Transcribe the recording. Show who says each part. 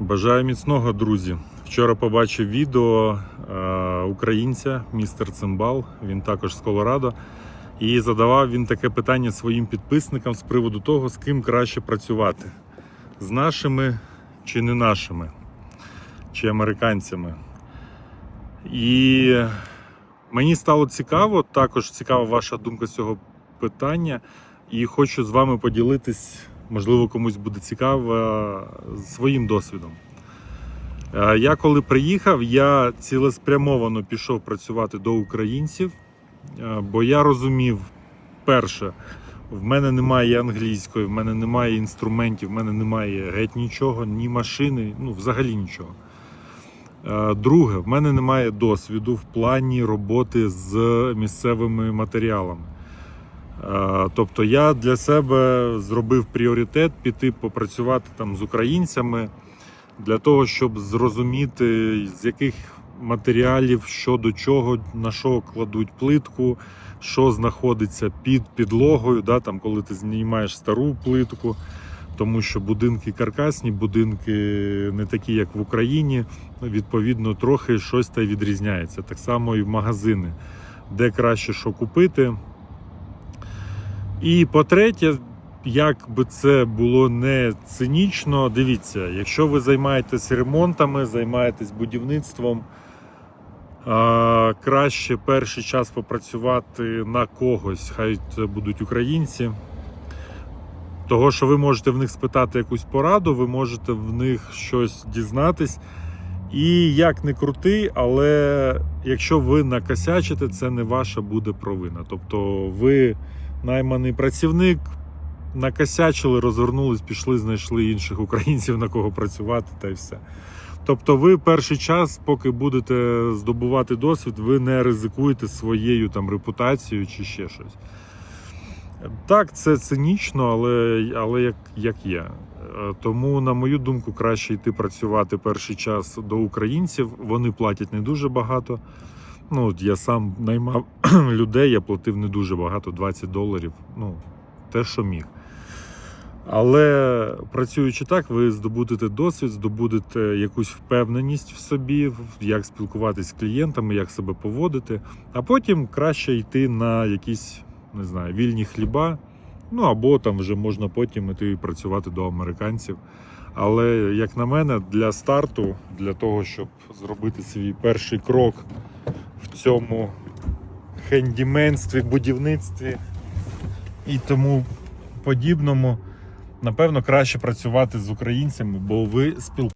Speaker 1: Бажаю міцного, друзі. Вчора побачив відео е, українця, містер Цимбал. Він також з Колорадо. І задавав він таке питання своїм підписникам з приводу того, з ким краще працювати: з нашими чи не нашими, чи американцями. І мені стало цікаво, також цікава ваша думка з цього питання. І хочу з вами поділитись, можливо, комусь буде цікаво е, своїм досвідом. Е, Я коли приїхав, я цілеспрямовано пішов працювати до українців, е, бо я розумів, перше, в мене немає англійської, в мене немає інструментів, в мене немає геть нічого, ні машини, ну взагалі нічого. Друге, в мене немає досвіду в плані роботи з місцевими матеріалами. Е, Тобто я для себе зробив пріоритет піти попрацювати там з українцями для того, щоб зрозуміти, з яких матеріалів, що до чого, на що кладуть плитку, що знаходиться під підлогою, да, там, коли ти знімаєш стару плитку. Тому що будинки каркасні, будинки не такі, як в Україні. Відповідно, трохи щось та й відрізняється. Так само і в магазини, де краще що купити. І по-третє, як би це було не цинічно, дивіться, якщо ви займаєтесь ремонтами, займаєтесь будівництвом, краще перший час попрацювати на когось, хай це будуть українці. Того, що ви можете в них спитати якусь пораду, ви можете в них щось дізнатись. І як не крути, але якщо ви накосячите, це не ваша буде провина. Тобто ви найманий працівник, накосячили, розвернулись, пішли, знайшли інших українців, на кого працювати, та й все. Тобто, ви перший час, поки будете здобувати досвід, ви не ризикуєте своєю там репутацією чи ще щось. Так, це цинічно, але, але як, як є. Е, Тому, на мою думку, краще йти працювати перший час до українців. Вони платять не дуже багато. Ну, я сам наймав людей, я платив не дуже багато, 20 доларів. Ну, те, що міг. Але працюючи так, ви здобудете досвід, здобудете якусь впевненість в собі, як спілкуватися з клієнтами, як себе поводити, а потім краще йти на якісь, не знаю, вільні хліба. Ну або там вже можна потім іти працювати до американців. Але, як на мене, для старту, для того, щоб зробити свій перший крок в цьому хендіменстві, будівництві і тому подібному, напевно, краще працювати з українцями, бо ви спілкуєтеся.